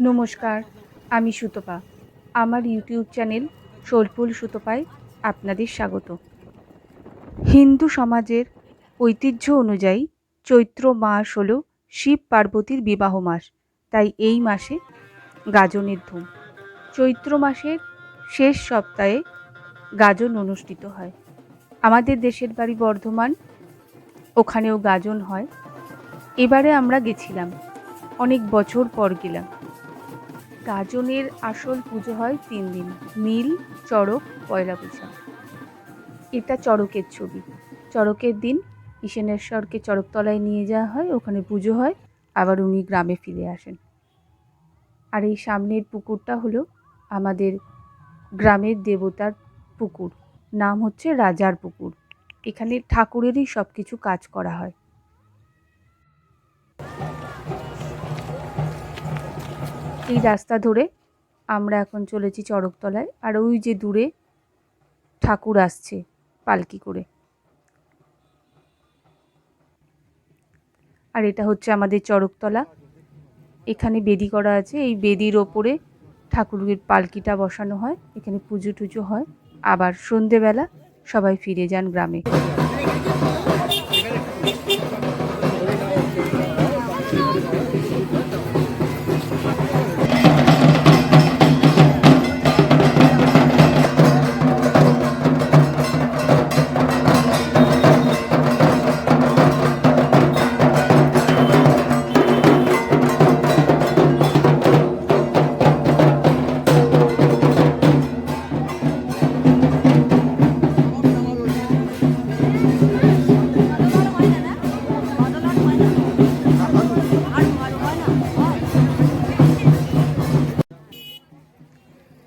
নমস্কার, আমি সুতপা। আমার ইউটিউব চ্যানেল সোলপুল সুতপায় আপনাদের স্বাগত। হিন্দু সমাজের ঐতিহ্য অনুযায়ী চৈত্র মাস হল শিব পার্বতীর বিবাহ মাস, তাই এই মাসে গাজনের ধুম। চৈত্র মাসের শেষ সপ্তাহে গাজন অনুষ্ঠিত হয়। আমাদের দেশের বাড়ি বর্ধমান, ওখানেও গাজন হয়। এবারে আমরা গেছিলাম, অনেক বছর পর গেলাম। গাজনের আসল পুজো হয় তিন দিন। নীল চড়ক, পয়লা পূজা এটা চড়কের ছবি। চড়কের দিন ঈশানেশ্বরকে চড়কতলায় নিয়ে যাওয়া হয়, ওখানে পুজো হয়, আবার উনি গ্রামে ফিরে আসেন। আর এই সামনের পুকুরটা হলো আমাদের গ্রামের দেবতার পুকুর। নাম হচ্ছে রাজার পুকুর। এখানে ঠাকুরেরই সব কিছু কাজ করা হয়। এই রাস্তা ধরে আমরা এখন চলেছি চড়কতলায় আর ওই যে দূরে ঠাকুর আসছে পালকি করে। আর এটা হচ্ছে আমাদের চড়কতলা এখানে বেদি করা আছে। এই বেদির ওপরে ঠাকুরের পালকিটা বসানো হয়। এখানে পুজো টুজো হয়। আবার সন্ধেবেলা সবাই ফিরে যান গ্রামে।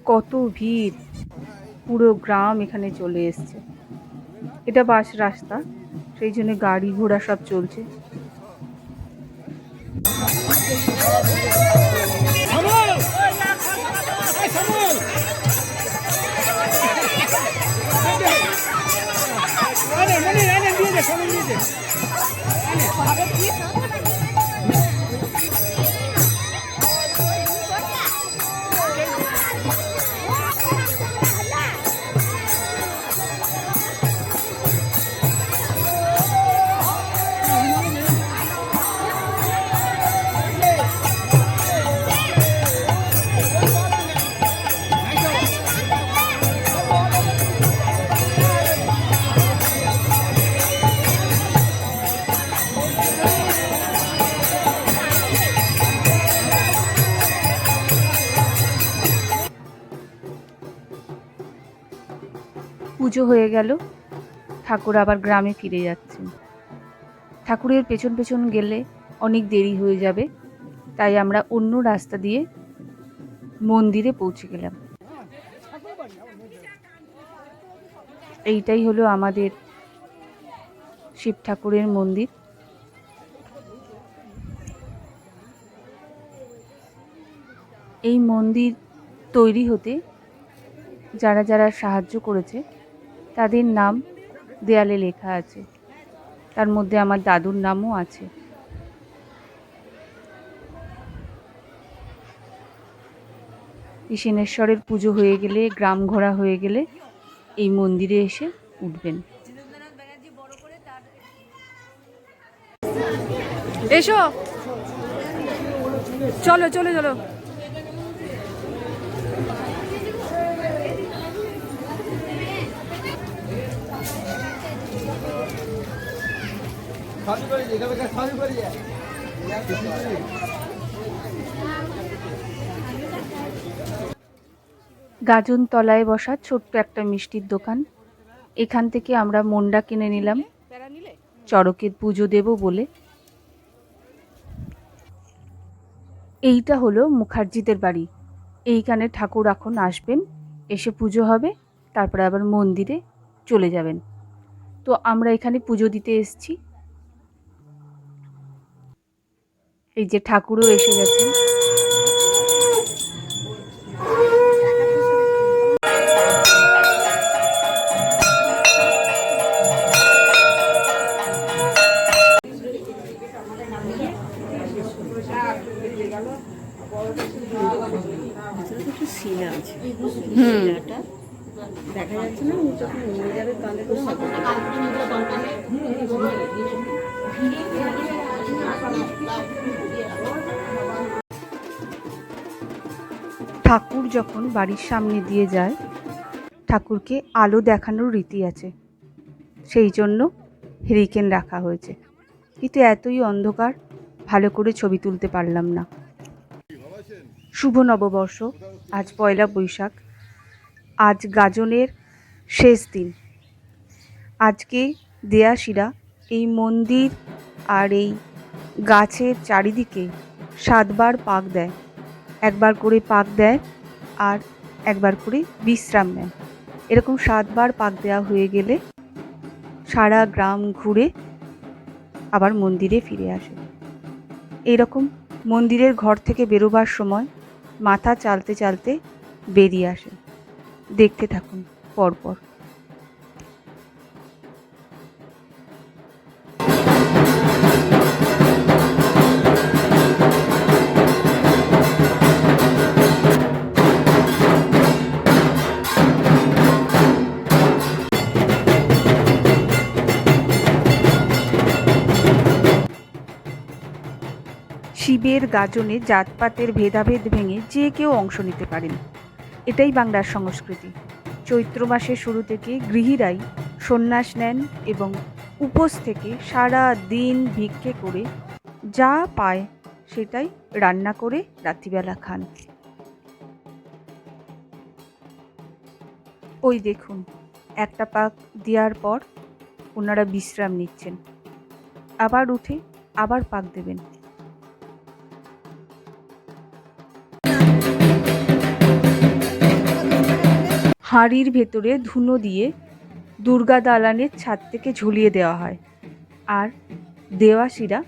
কত ভিড়। পুরো গ্রাম এখানে চলে এসছে। এটা বাস রাস্তা, সেই জন্য গাড়ি ঘোড়া সব চলছে। পুজো হয়ে গেল। ঠাকুর আবার গ্রামে ফিরে যাচ্ছেন। ঠাকুরের পেছন পেছন গেলে অনেক দেরি হয়ে যাবে, তাই আমরা অন্য রাস্তা দিয়ে মন্দিরে পৌঁছে গেলাম। এইটাই হলো আমাদের শিব ঠাকুরের মন্দির। এই মন্দির তৈরি হতে যারা যারা সাহায্য করেছে তাদের নাম দেয়ালে লেখা আছে। তার মধ্যে আমার দাদুর নামও আছে। ঈশানেশ্বরের পুজো হয়ে গেলে, গ্রাম ঘোরা হয়ে গেলে এই মন্দিরে এসে উঠবেন। এসো। চলো চলো চলো। গাজন তলায় বসা ছোট্ট একটা মিষ্টির দোকান। এখান থেকে আমরা মন্ডা কিনে নিলাম। চড়কের পুজো দেব বলে। এইটা হলো মুখার্জিদের বাড়ি। এইখানে ঠাকুর এখন আসবেন, এসে পুজো হবে, তারপরে আবার মন্দিরে চলে যাবেন। তো আমরা এখানে পুজো দিতে এসেছি। এই যে ঠাকুরও এসে গেছেন। শিলাটা দেখা যাচ্ছে না ও যখন উড়ে যাবে তাহলে ঠাকুর যখন বাড়ির সামনে দিয়ে যায়, ঠাকুরকে আলো দেখানোর রীতি আছে। সেই জন্য হেরিকেন রাখা হয়েছে। কিন্তু এতই অন্ধকার, ভালো করে ছবি তুলতে পারলাম না। শুভ নববর্ষ, আজ পয়লা বৈশাখ। আজ গাজনের শেষ দিন। আজকে দেয়াশিরা এই মন্দির আর এই গাছের চারিদিকে সাতবার পাক দেয়। একবার করে পাক দেয় আর একবার করে বিশ্রাম নেয়। এরকম সাতবার পাক দেওয়া হয়ে গেলে সারা গ্রাম ঘুরে আবার মন্দিরে ফিরে আসে। এইরকম মন্দিরের ঘর থেকে বেরোবার সময় মাথা চালতে চালতে বেরিয়ে আসে। দেখতে থাকুন পরপর। শিবের গাজনে জাতপাতের ভেদাভেদ ভেঙে যে কেউ অংশ নিতে পারেন। এটাই বাংলার সংস্কৃতি। চৈত্র মাসের শুরু থেকে গৃহীরাই সন্ন্যাস নেন এবং উপোস থেকে সারা দিন ভিক্ষে করে যা পায় সেটাই রান্না করে রাত্রিবেলা খান। ওই দেখুন, একটা পাক দেওয়ার পর ওনারা বিশ্রাম নিচ্ছেন। আবার উঠে আবার পাক দেবেন। হাঁড়ির ভেতরে ধুনো দিয়ে দুর্গা দালানের ছাদ থেকে ঝুলিয়ে দেওয়া হয়। আর দেওয়াশিরা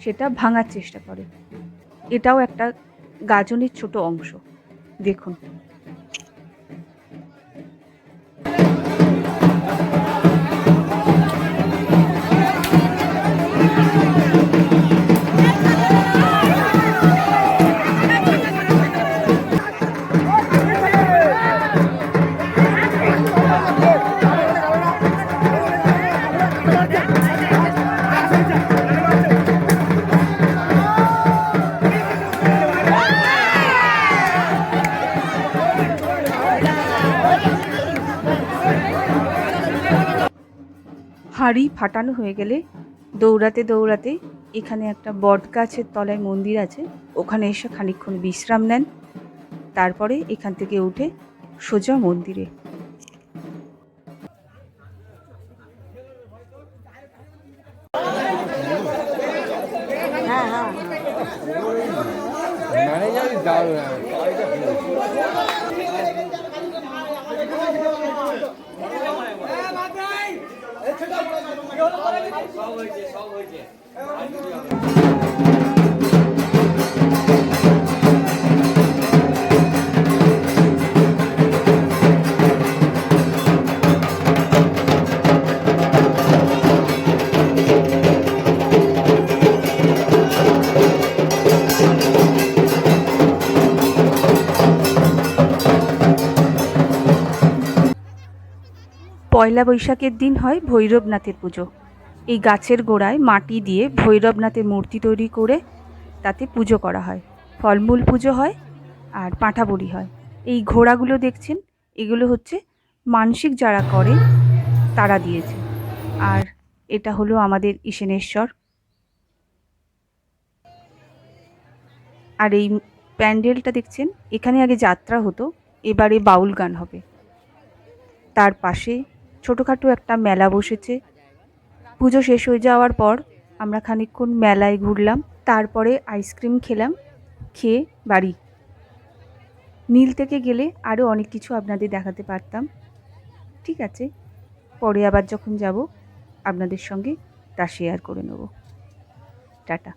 সেটা ভাঙার চেষ্টা করে। এটাও একটা গাজনের ছোট অংশ। দেখুন। হাঁড়ি ফাটানো হয়ে গেলে দৌড়াতে দৌড়াতে এখানে একটা বট গাছের তলায় মন্দির আছে। ওখানে এসে খানিকক্ষণ বিশ্রাম নেন। তারপরে এখান থেকে উঠে সোজা মন্দিরে। মানে যাবি দারুণ পয়লা বৈশাখের দিন হয় ভৈরবনাথের পুজো। এই গাছের গোড়ায় মাটি দিয়ে ভৈরবনাথের মূর্তি তৈরি করে তাতে পুজো করা হয়। ফলমূল পুজো হয় আর পাঁঠা বলি হয়। এই ঘোড়াগুলো দেখছেন, এগুলো হচ্ছে মানসিক যারা করে, তারা দিয়েছে। আর এটা হলো আমাদের ঈশানেশ্বর আর এই প্যান্ডেলটা দেখছেন, এখানে আগে যাত্রা হতো, এবারে বাউল গান হবে। তার পাশে ছোটোখাটো একটা মেলা বসেছে। পুজো শেষ হয়ে যাওয়ার পর আমরা খানিকক্ষণ মেলায় ঘুরলাম, তারপরে আইসক্রিম খেলাম, খেয়ে বাড়ি। নীল থেকে গেলে আরও অনেক কিছু আপনাদের দেখাতে পারতাম। ঠিক আছে, পরে আবার যখন যাব, আপনাদের সঙ্গে তা শেয়ার করে নেব। টাটা।